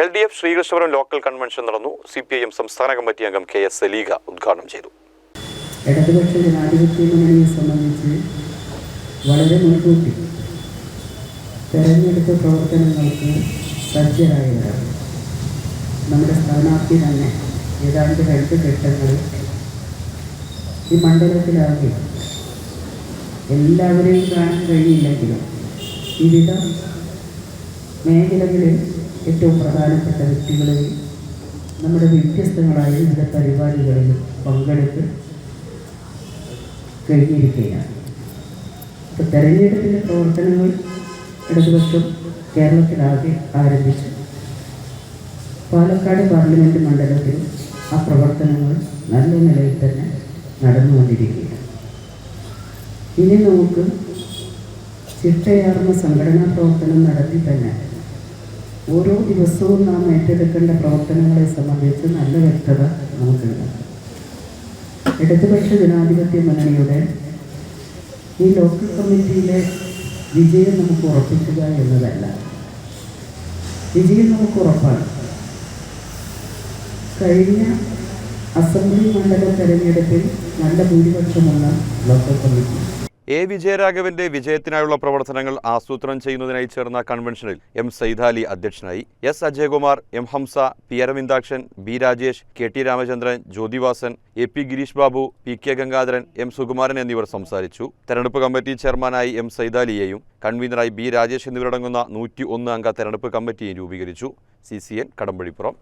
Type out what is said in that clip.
L D F Sreekrishnapuram local convention നടന്നു. C P I M സംസ്ഥാന committee അംഗം K S Saleega ഉദ്ഘാടനം ചെയ്തു. ഇടതുപക്ഷ ജനാധിപത്യ മുന്നണിയെ സംബന്ധിച്ച് വളരെ മുൻകൂട്ടി തെരഞ്ഞെടുപ്പ് പ്രവർത്തനങ്ങൾക്ക് സജ്ജരായവരാണ്. നമ്മുടെ സ്ഥാനാർത്ഥി തന്നെ ഏതാണ്ട് രണ്ട് ഘട്ടങ്ങളിൽ ഈ മണ്ഡലത്തിലാകെ എല്ലാവരെയും കാണാൻ കഴിയില്ലെങ്കിലും വിവിധ മേഖലകളിൽ ഏറ്റവും പ്രധാനപ്പെട്ട വ്യക്തികളെയും നമ്മുടെ വ്യത്യസ്തങ്ങളായ വിവിധ പരിപാടികളിൽ പങ്കെടുത്ത് കഴിഞ്ഞിരിക്കുകയാണ്. അപ്പോൾ തെരഞ്ഞെടുപ്പിന്റെ പ്രവർത്തനങ്ങൾ ഇടതുപക്ഷം കേരളത്തിലാകെ ആരംഭിച്ചു. പാലക്കാട് പാർലമെന്റ് മണ്ഡലത്തിൽ ആ പ്രവർത്തനങ്ങൾ നല്ല നിലയിൽ തന്നെ നടന്നുകൊണ്ടിരിക്കുകയാണ്. ഇനി നമുക്ക് ചിട്ടയാർന്ന സംഘടനാ പ്രവർത്തനം നടത്തി തന്നെ ഓരോ ദിവസവും നാം ഏറ്റെടുക്കേണ്ട പ്രവർത്തനങ്ങളെ സംബന്ധിച്ച് നല്ല വ്യക്തത നമുക്കുണ്ട്. ഇടതുപക്ഷ ജനാധിപത്യ മുന്നണിയുടെ ഈ ലോക്കൽ കമ്മിറ്റിയിലെ വിജയം നമുക്ക് ഉറപ്പിക്കുക എന്നതല്ല. വിജയം നമുക്ക് ഉറപ്പാണ്. കഴിഞ്ഞ അസംബ്ലി മണ്ഡലം തെരഞ്ഞെടുപ്പിൽ നല്ല ഭൂരിപക്ഷമുള്ള ലോക്കൽ കമ്മിറ്റി. എ. വിജയരാഘവന്റെ വിജയത്തിനായുള്ള പ്രവർത്തനങ്ങൾ ആസൂത്രണം ചെയ്യുന്നതിനായി ചേർന്ന കൺവെൻഷനിൽ എം. സൈദാലി അധ്യക്ഷനായി. S. Ajayakumar M. Hamsa P. Aravindakshan B. Rajesh K. T. Ramachandran Jyothivasan A. P. Girish Babu P. K. Gangadharan M. Sukumaran എന്നിവർ സംസാരിച്ചു. തെരഞ്ഞെടുപ്പ് കമ്മിറ്റി ചെയർമാനായി എം. സൈദാലിയെയും കൺവീനറായി ബി. രാജേഷ് എന്നിവരടങ്ങുന്ന നൂറ്റി ഒന്ന് അംഗ തെരഞ്ഞെടുപ്പ് കമ്മിറ്റിയും രൂപീകരിച്ചു. സി. സി. എൻ. കടമ്പഴിപ്പുറം